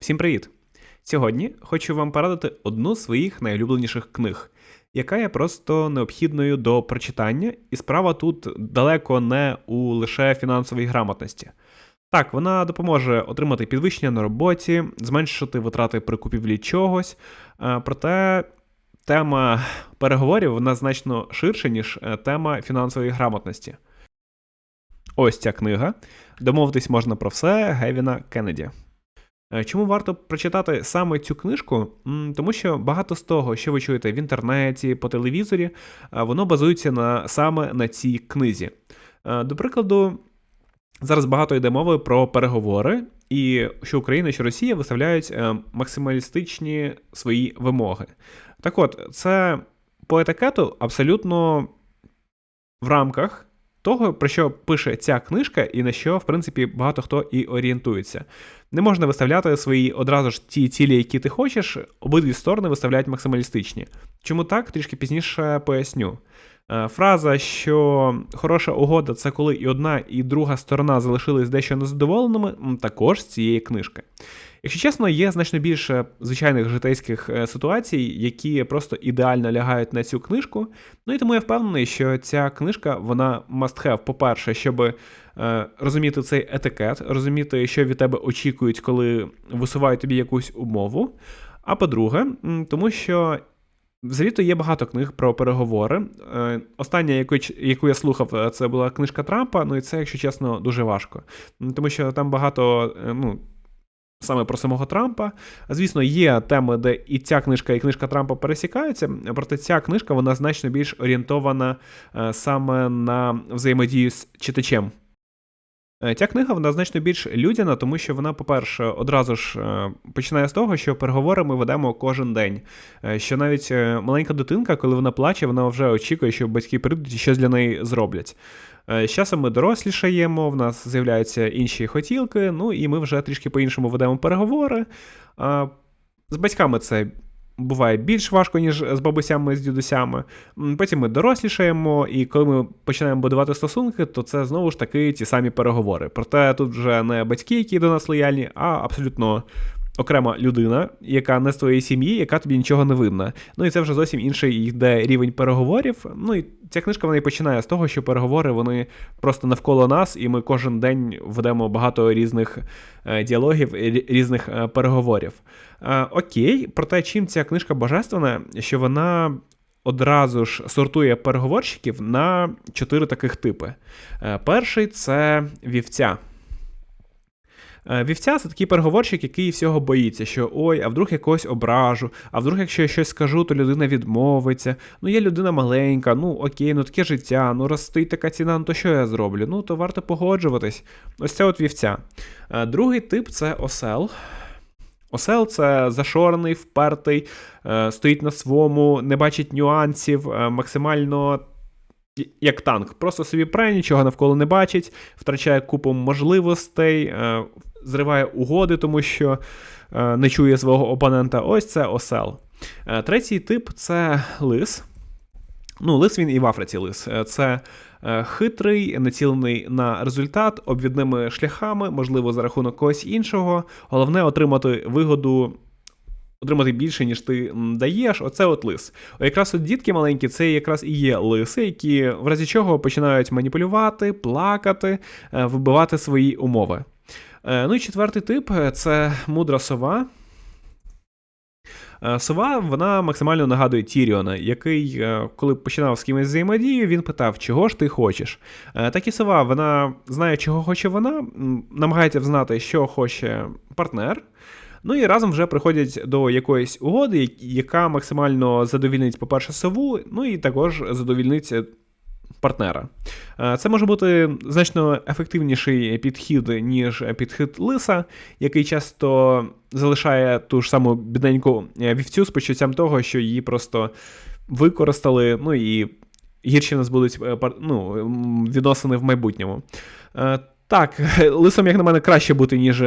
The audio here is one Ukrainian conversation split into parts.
Всім привіт! Сьогодні хочу вам порадити одну з своїх найулюбленіших книг, яка є просто необхідною до прочитання, і справа тут далеко не у лише фінансовій грамотності. Так, вона допоможе отримати підвищення на роботі, зменшити витрати при купівлі чогось, е, проте тема переговорів вона значно ширша, ніж е, тема фінансової грамотності. Ось ця книга. Домовитись можна про все Гевіна Кеннеді. Е, Чому варто прочитати саме цю книжку? Тому що багато з того, що ви чуєте в інтернеті, по телевізорі, е, воно базується на саме на цій книзі. Е, До прикладу, зараз багато йде мови про переговори, і що Україна, що Росія виставляють максималістичні свої вимоги. Так от, це по етикету абсолютно в рамках того, про що пише ця книжка, і на що, в принципі, багато хто і орієнтується. Не можна виставляти свої одразу ж ті цілі, які ти хочеш, обидві сторони виставляють максималістичні. Чому так, трішки пізніше поясню. Е, Фраза, що хороша угода це коли і одна, і друга сторона залишились дещо незадоволеними, також з цієї книжки. Якщо чесно, є значно більше звичайних житейських е, ситуацій, які просто ідеально лягають на цю книжку. Ну і тому я впевнений, що ця книжка вона must have, по-перше, щоб е, розуміти цей етикет, розуміти, що від тебе очікують, коли висувають тобі якусь умову. А по-друге, тому що Взагалі-то є багато книг про переговори. Е, Остання, яку, яку я слухав, це була книжка Трампа. Ну і це, якщо чесно, дуже важко. Тому що там багато, ну. Саме про самого Трампа. Звісно, є теми, де і ця книжка, і книжка Трампа пересікаються, проте ця книжка вона значно більш орієнтована е, саме на взаємодію з читачем. Е, Ця книга вона значно більш людяна, тому що вона, по-перше, одразу ж е, починає з того, що переговори ми ведемо кожен день. Що навіть маленька дитинка, коли вона плаче, вона вже очікує, що батьки прийдуть і щось для неї зроблять. Е, З часом ми дорослішаємо, в нас з'являються інші хотілки, ну і ми вже трішки по-іншому ведемо переговори. З батьками це буває більш важко, ніж з бабусями, з дідусями. Потім ми дорослішаємо, і коли ми починаємо будувати стосунки, то це знову ж таки ті самі переговори. Проте тут вже не батьки, які до нас лояльні, а абсолютно окрема людина, яка не з твоєї сім'ї, яка тобі нічого не винна. Ну і це вже зовсім інший йде рівень переговорів. Ну і ця книжка вона і починає з того, що переговори вони просто навколо нас, і ми кожен день ведемо багато різних е, діалогів, різних е, переговорів. Е, окей, проте чим ця книжка божественна, що вона. Одразу ж сортує переговорщиків на чотири таких типи. Перший це вівця. Е, Вівця це такий переговорщик, який всього боїться, що ой, а вдруг я ображу, а вдруг, якщо я щось скажу, то людина відмовиться. Ну, є людина маленька, ну окей, ну таке життя, ну стоїть така ціна, ну то що я зроблю? Ну, то варто погоджуватись. Ось це от вівця. Е, Другий тип це осел. Осел це зашорений, впертий, е, стоїть на своєму, не бачить нюансів, максимально як танк. Просто собі пре, нічого навколо не бачить, втрачає купу можливостей, зриває угоди, тому що е, не чує свого опонента. Ось це осел. Е, Третій тип це лис. Ну, лис він і в Африці лис. Е, Це хитрий, націлений на результат обвідними шляхами, можливо, за рахунок когось іншого. Головне отримати вигоду. Отримати більше, ніж ти даєш, оце от лис. О, якраз от дітки маленькі, це якраз і є лиси, які в разі чого починають маніпулювати, плакати, вибивати свої умови. Е, Ну і четвертий тип е, це мудра сова. Е, Сова вона максимально нагадує Тіріона, який, коли починав з кимось взаємодію, він питав, чого ж ти хочеш. Так і сова, вона знає, чого хоче вона, намагається взнати, що хоче партнер. Ну і разом вже приходять до якоїсь угоди, яка максимально задовільнить, по-перше, сову, ну і також задовільнить партнера. Е, Це може бути значно ефективніший підхід, ніж підхід лиса, який часто залишає ту ж саму бідненьку е, вівцю з почуттям того, що її просто використали, ну і гірші в нас будуть е, ну, відносини в майбутньому. Так, лисом, як на мене, краще бути, ніж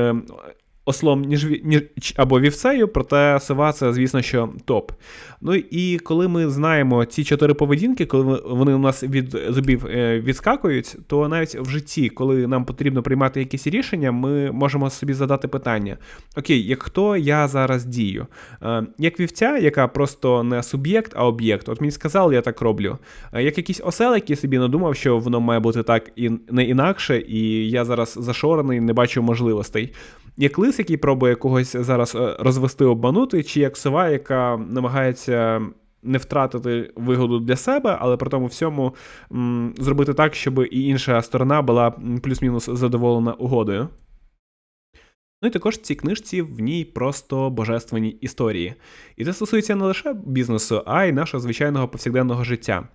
ослом, ніж, ніж або вівцею, проте сова це, звісно, що топ. Ну і коли ми знаємо ці чотири поведінки, коли вони у нас від зубів е, відскакують, то навіть в житті, коли нам потрібно приймати якісь рішення, ми можемо собі задати питання: Окей, як хто я зараз дію? Е, як вівця, яка просто не суб'єкт, а об'єкт. От мені сказали, я так роблю. Е, як якийсь осел, який собі надумав, що воно має бути так і не інакше, і я зараз зашорений, не бачу можливостей як лис, який пробує когось зараз е, розвести, обманути, чи як сова, яка намагається. Не втратити вигоду для себе, але при тому всьому м, зробити так, щоб і інша сторона була плюс-мінус задоволена угодою. Ну і також в цій книжці в ній просто божественні історії. І це стосується не лише бізнесу, а й нашого звичайного повсякденного життя.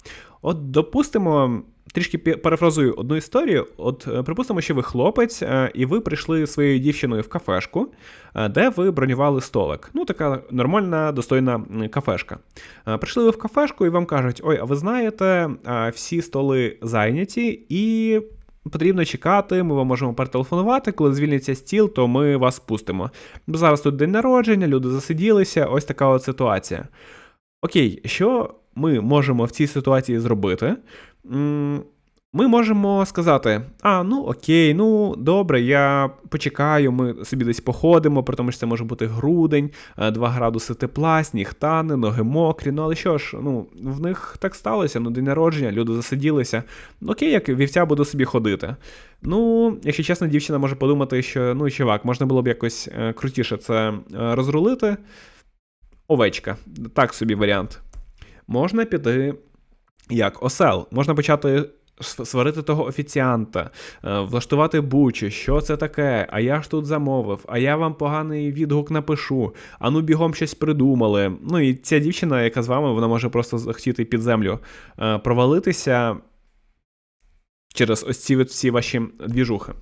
От, допустимо, трішки перефразую одну історію. От, е, припустимо, що ви хлопець, е, і ви прийшли своєю дівчиною в кафешку, е, де ви бронювали столик. Ну, така нормальна, достойна кафешка. Прийшли ви в кафешку і вам кажуть: ой, а ви знаєте, всі столи зайняті, і потрібно чекати, ми вам можемо перетелефонувати. Коли звільниться стіл, то ми вас пустимо. Зараз тут день народження, люди засиділися, ось така от ситуація. Окей, що ми можемо в цій ситуації зробити? Ми можемо сказати: а, ну окей, ну добре, я почекаю, ми собі десь походимо, при тому що це може бути грудень, 2 е, градуси тепла, сніг тане, ноги мокрі. Ну але що ж, ну в них так сталося, ну день народження, люди засиділися. Окей, як вівця буду собі ходити. Ну, якщо чесно, дівчина може подумати, що ну, чувак, можна було б якось е, крутіше це е, розрулити. Овечка, так собі варіант. Можна піти як осел. Можна почати сварити того офіціанта, е, влаштувати бучу, що це таке, а я ж тут замовив, а я вам поганий відгук напишу, а ну бігом щось придумали. Ну і ця дівчина, яка з вами, вона може просто захотіти під землю е, провалитися. Через ось ці всі ваші двіжухи.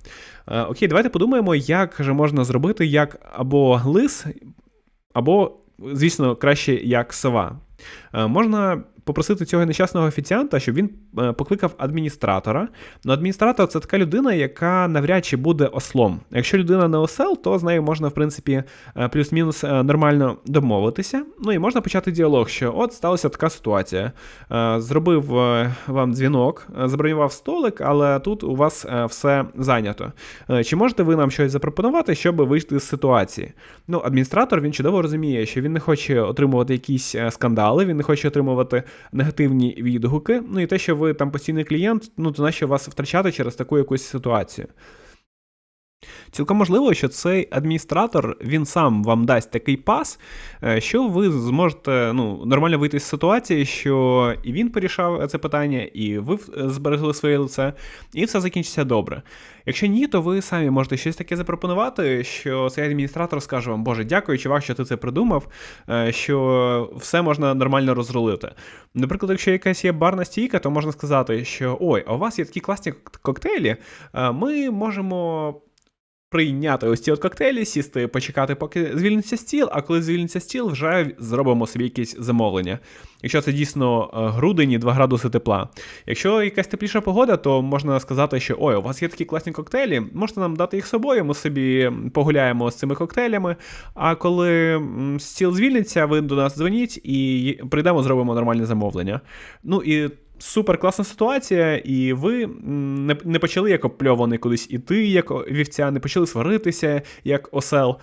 Е, окей, давайте подумаємо, як же можна зробити як або лис, або, звісно, краще як сова. Можна попросити цього нещасного офіціанта, щоб він е, покликав адміністратора. Ну, адміністратор це така людина, яка навряд чи буде ослом. Якщо людина не осел, то з нею можна, в принципі, е, плюс-мінус е, нормально домовитися. Ну і можна почати діалог, що от сталася така ситуація. Зробив вам дзвінок, забронював столик, але тут у вас все зайнято. Чи можете ви нам щось запропонувати, щоб вийти з ситуації? Ну, адміністратор він чудово розуміє, що він не хоче отримувати якісь скандали, він не хоче отримувати негативні відгуки. Ну і те, що ви там постійний клієнт, ну то нащо вас втрачати через таку якусь ситуацію. Цілком можливо, що цей адміністратор він сам вам дасть такий пас, е, що ви зможете ну, нормально вийти з ситуації, що і він порішав це питання, і ви зберегли своє лице, і все закінчиться добре. Якщо ні, то ви самі можете щось таке запропонувати, що цей адміністратор скаже вам, Боже, дякую, чувак, що ти це придумав, е, що все можна нормально розрулити. Наприклад, якщо якась є барна стійка, то можна сказати, що ой, а у вас є такі класні коктейлі, е, ми можемо прийняти ось ці от коктейлі, сісти, почекати, поки звільниться стіл, а коли звільниться стіл, вже зробимо собі якесь замовлення. Якщо це дійсно е, грудень і 2 градуси тепла. Якщо якась тепліша погода, то можна сказати, що ой, у вас є такі класні коктейлі, можете нам дати їх собою, ми собі погуляємо з цими коктейлями. А коли стіл звільниться, ви до нас дзвоніть і прийдемо, зробимо нормальне замовлення. Ну і Супер класна ситуація, і ви не не почали як опльований кудись іти, як вівця, не почали сваритися як осел.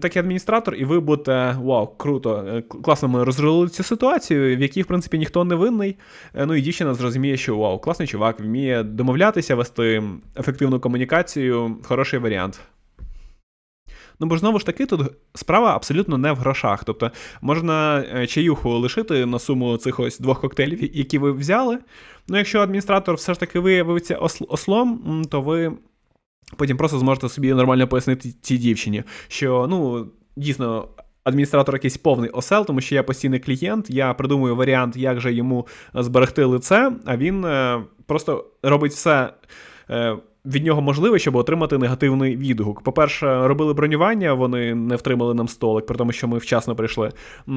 Так і адміністратор, і ви будете вау, круто, е, класно ми розрулили цю ситуацію, в якій, в принципі, ніхто не винний. Е, ну і дівчина зрозуміє, що вау, класний чувак, вміє домовлятися, вести ефективну комунікацію, хороший варіант. Ну бо знову ж таки, тут справа абсолютно не в грошах. Тобто можна е, чаюху лишити на суму цих ось двох коктейлів, які ви взяли. Ну, якщо адміністратор все ж таки виявиться ослом, то ви потім просто зможете собі нормально пояснити цій дівчині, що ну дійсно. Адміністратор якийсь повний осел, тому що я постійний клієнт, я придумую варіант, як же йому зберегти лице, а він е, просто робить все е, від нього можливе, щоб отримати негативний відгук. По-перше, робили бронювання, вони не втримали нам столик, при тому, що ми вчасно прийшли.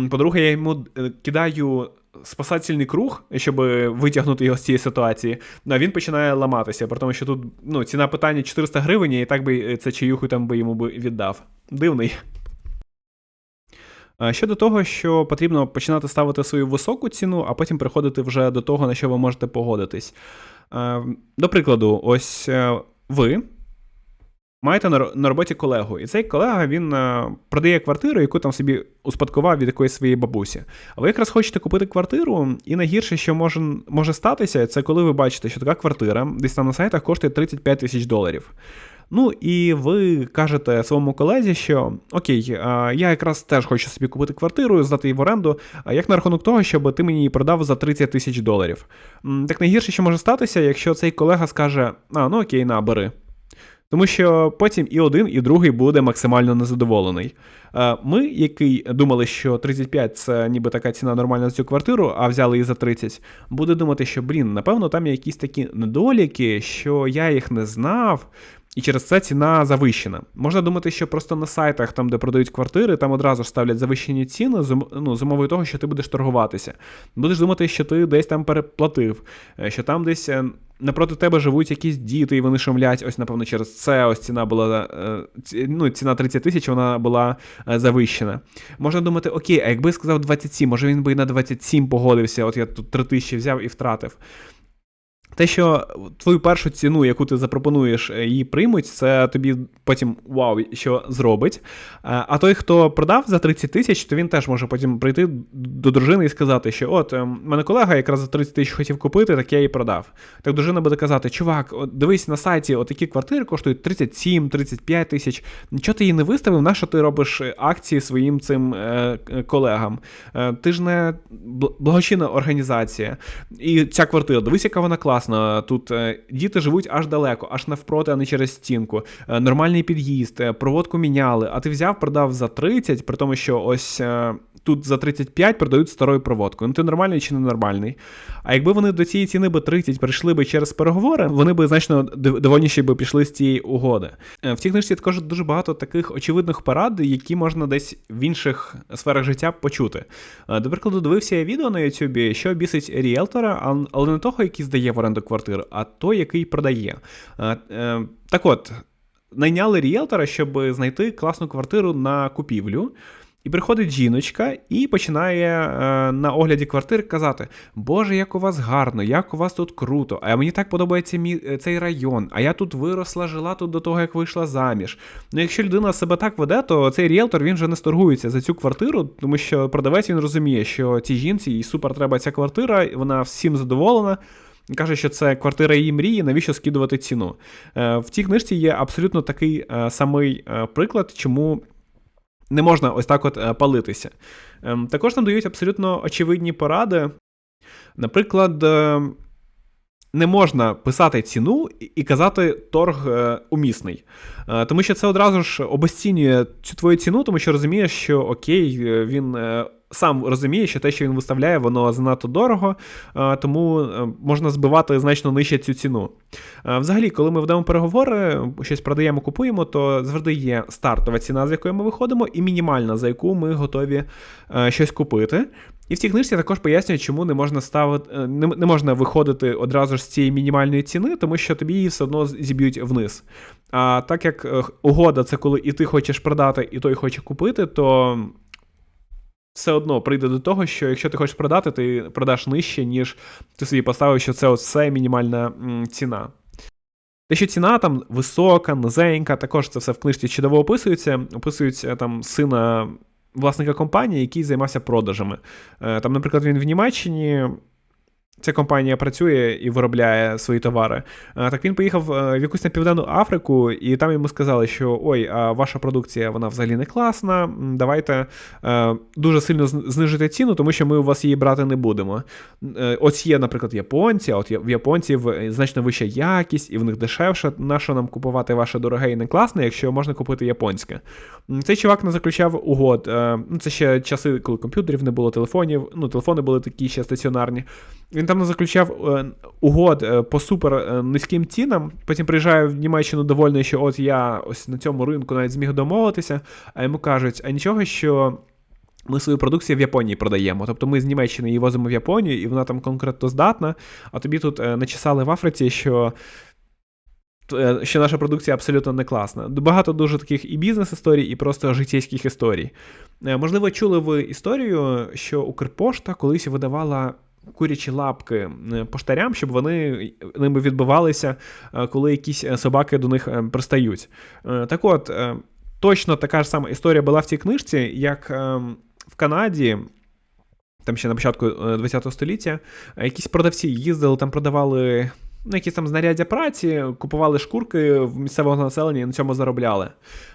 По-друге, я йому е, кидаю спасательний круг, щоб витягнути його з цієї ситуації, а він починає ламатися, тому, що тут ну, ціна питання 400 гривень, і так би це чаюху там би йому би віддав. Дивний. Щодо того, що потрібно починати ставити свою високу ціну, а потім приходити вже до того, на що ви можете погодитись. До прикладу, ось е, ви маєте на роботі колегу, і цей колега він е, продає квартиру, яку там собі успадкував від якоїсь своєї бабусі. А ви якраз хочете купити квартиру, і найгірше, що може може статися, це коли ви бачите, що така квартира десь там на сайтах коштує 35 тисяч доларів. Ну і ви кажете своєму колезі, що окей, я якраз теж хочу собі купити квартиру, здати її в оренду. Як на рахунок того, щоб ти мені її продав за 30 тисяч доларів? Так найгірше, що може статися, якщо цей колега скаже: А, ну окей, на, бери. Тому що потім і один, і другий буде максимально незадоволений. Ми, які думали, що 35 це ніби така ціна нормальна за цю квартиру, а взяли її за 30, буде думати, що блін, напевно, там є якісь такі недоліки, що я їх не знав. І через це ціна завищена. Можна думати, що просто на сайтах, там, де продають квартири, там одразу ставлять завищені ціни з ну, з умовою того, що ти будеш торгуватися. Будеш думати, що ти десь там переплатив, е, що там десь е, напроти тебе живуть якісь діти, і вони шумлять. Ось, напевно, через це ось ціна була е, ну, ціна 30 тисяч, вона була завищена. Можна думати, окей, а якби сказав 27, може він би і на 27 погодився, от я тут 3 тисячі взяв і втратив. Те, що твою першу ціну, яку ти запропонуєш, е, її приймуть, це тобі потім вау, що зробить. Е, а той, хто продав за 30 тисяч, то він теж може потім прийти до дружини і сказати, що от ем, мене колега якраз за 30 тисяч хотів купити, так я її продав. Так дружина буде казати: Чувак, дивись на сайті, отакі квартири коштують 37-35 тисяч. Нічого ти її не виставив, на що ти робиш акції своїм цим е, колегам? Е, ти ж не благочинна організація. І ця квартира, дивись, яка вона класна класно. Тут е, діти живуть аж далеко, аж навпроти, а не через стінку. Е, нормальний під'їзд, е, проводку міняли. А ти взяв, продав за 30, при тому, що ось тут за 35 продають старою проводкою. Ну ти нормальний чи не нормальний? А якби вони до цієї ціни би 30 прийшли би через переговори, вони би значно довольніше би пішли з цієї угоди. В цій книжці також дуже багато таких очевидних порад, які можна десь в інших сферах життя почути. До прикладу, дивився я відео на Ютубі, що бісить ріелтора, але не того, який здає в оренду квартиру, а той, який продає. Е, так от, найняли ріелтора, щоб знайти класну квартиру на купівлю. І приходить жіночка і починає е, на огляді квартир казати: Боже, як у вас гарно, як у вас тут круто, а мені так подобається мій, е, цей район, а я тут виросла, жила тут до того, як вийшла заміж. Ну, якщо людина себе так веде, то цей ріелтор він вже не сторгується за цю квартиру, тому що продавець він розуміє, що цій жінці їй супер треба ця квартира, вона всім задоволена. Каже, що це квартира її мрії, навіщо скидувати ціну. Е, в цій книжці є абсолютно такий е, самий приклад, чому не можна ось так от палитися. Ем, також там дають абсолютно очевидні поради. Наприклад, не можна писати ціну і казати торг умісний. Тому що це одразу ж обесцінює цю твою ціну, тому що розумієш, що окей, він сам розуміє, що те, що він виставляє, воно занадто дорого, тому е, можна збивати значно нижче цю ціну. Взагалі, коли ми ведемо переговори, щось продаємо, купуємо, то завжди є стартова ціна, з якої ми виходимо, і мінімальна, за яку ми готові е, щось купити. І в цій книжці також пояснюють, чому не можна ставити, е, не, не можна виходити одразу ж з цієї мінімальної ціни, тому що тобі її все одно зіб'ють вниз. А так як угода це коли і ти хочеш продати, і той хоче купити, то все одно прийде до того, що якщо ти хочеш продати, ти продаш нижче, ніж ти собі поставив, що це все мінімальна ціна. Те, що ціна там висока, низенька, також це все в книжці чудово описується. Описується там сина власника компанії, який займався продажами. Е, там, наприклад, він в Німеччині Ця компанія працює і виробляє свої товари. Так він поїхав е, в якусь на Південну Африку, і там йому сказали, що ой, а ваша продукція вона взагалі не класна. Давайте е, дуже сильно знижити ціну, тому що ми у вас її брати не будемо. Е, ось є, наприклад, японці, а от в японців значно вища якість, і в них дешевше. На що нам купувати ваше дороге і не класне, якщо можна купити японське? Цей чувак не заключав угод. Ну, це ще часи, коли комп'ютерів не було, телефонів. Ну, телефони були такі ще стаціонарні. Він там не заключав е, угод е, по супер е, низьким цінам. Потім приїжджає в Німеччину довольний, що от я ось на цьому ринку навіть зміг домовитися, а йому кажуть, а нічого, що Ми свою продукцію в Японії продаємо. Тобто ми з Німеччини її возимо в Японію, і вона там конкретно здатна. А тобі тут начесали в Африці, що що наша продукція абсолютно не класна. Багато дуже таких і бізнес-історій, і просто життєйських історій. Можливо, чули ви історію, що Укрпошта колись видавала. Курячі лапки поштарям, щоб вони ними відбивалися, коли якісь собаки до них пристають. Так от, точно така ж сама історія була в цій книжці, як в Канаді. Там ще на початку ХХ століття якісь продавці їздили, там продавали ну, якісь там знаряддя праці, купували шкурки в місцевого населення і на цьому заробляли.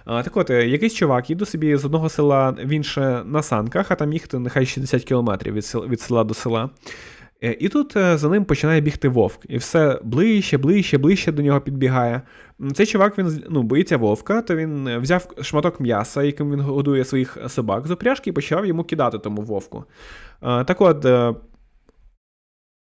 Так от, е, якийсь чувак їде собі з одного села в інше на санках, а там їхати нехай 60 кілометрів від села, від села до села. Е, і тут е, за ним починає бігти вовк, і все ближче, ближче, ближче до нього підбігає. Цей чувак він ну, боїться вовка, то він взяв шматок м'яса, яким він годує своїх собак з опряжки, і почав йому кидати тому вовку. Так от,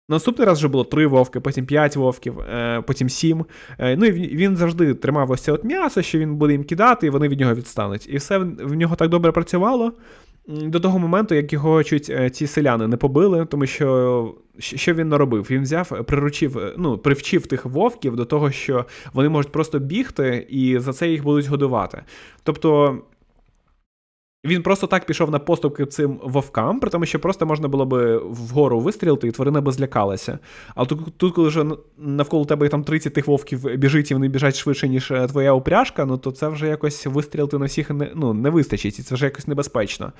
Наступний раз вже було три вовки, потім п'ять вовків, е, потім сім. Е, ну і він завжди тримав ось це от м'ясо, що він буде їм кидати, і вони від нього відстануть. І все в нього так добре працювало до того моменту, як його чуть е, ці селяни не побили, тому що що він наробив? Він взяв, приручив, ну, привчив тих вовків до того, що вони можуть просто бігти, і за це їх будуть годувати. Тобто. Він просто так пішов на поступки цим вовкам, при тому, що просто можна було би вгору вистрілити, і тварина би злякалася. Але тут, тут, коли вже навколо тебе там 30 тих вовків біжить, і вони біжать швидше, ніж е, твоя упряжка, ну то це вже якось вистрілити на всіх не, ну, не вистачить, і це вже якось небезпечно.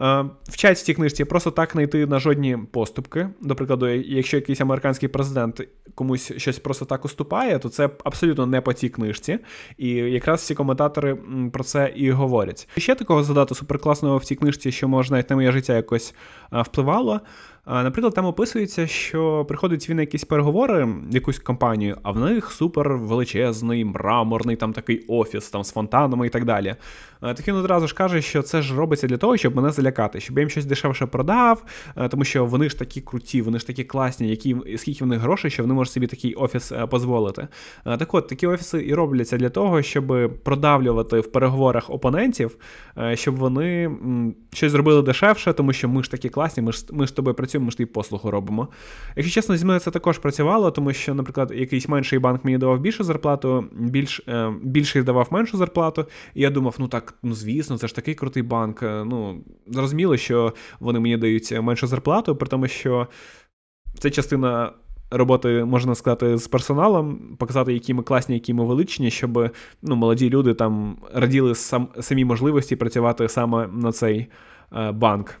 Е, вчать в цій книжці просто так не йти на жодні поступки. До прикладу, якщо якийсь американський президент комусь щось просто так уступає, то це абсолютно не по цій книжці. І якраз всі коментатори про це і говорять. І ще такого задату суперкласного в цій книжці, що може навіть на моє життя якось впливало. Наприклад, там описується, що приходить він на якісь переговори в якусь компанію, а в них супер величезний, мраморний там такий офіс там з фонтанами і так далі. Так він одразу ж каже, що це ж робиться для того, щоб мене залякати, щоб я їм щось дешевше продав, тому що вони ж такі круті, вони ж такі класні, які скільки в них грошей, що вони можуть собі такий офіс дозволити. Так от, такі офіси і робляться для того, щоб продавлювати в переговорах опонентів, щоб вони щось зробили дешевше, тому що ми ж такі класні, ми ж ми ж тобою працюємо, ми ж тобі послугу робимо. Якщо чесно, зі мною це також працювало, тому що, наприклад, якийсь менший банк мені давав більшу зарплату, більш, е, більший давав меншу зарплату. І я думав, ну так, ну звісно, це ж такий крутий банк. Е, ну, зрозуміло, що вони мені дають меншу зарплату, при тому, що це частина. Роботи, можна сказати, з персоналом, показати, які ми класні, які ми величні, щоб ну, молоді люди там раділи сам, самі можливості працювати саме на цей е, банк.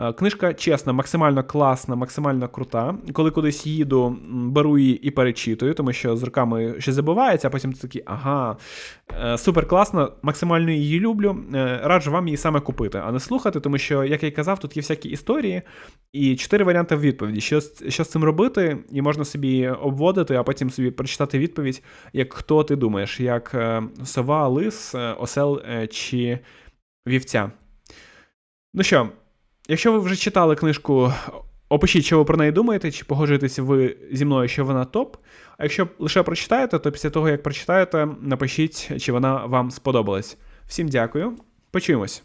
Е, книжка чесна, максимально класна, максимально крута. Коли кудись їду, беру її і перечитую, тому що з руками щось забувається, а потім ти такий, ага, е, супер класно, максимально її люблю. Е, раджу вам її саме купити, а не слухати, тому що, як я й казав, тут є всякі історії і чотири варіанти відповіді. Що, що з цим робити, і можна собі обводити, а потім собі прочитати відповідь, як хто ти думаєш, як сова, лис, осел чи вівця. Ну що, Якщо ви вже читали книжку, опишіть, що ви про неї думаєте, чи погоджуєтеся ви зі мною, що вона топ. А якщо лише прочитаєте, то після того, як прочитаєте, напишіть, чи вона вам сподобалась. Всім дякую, почуємось.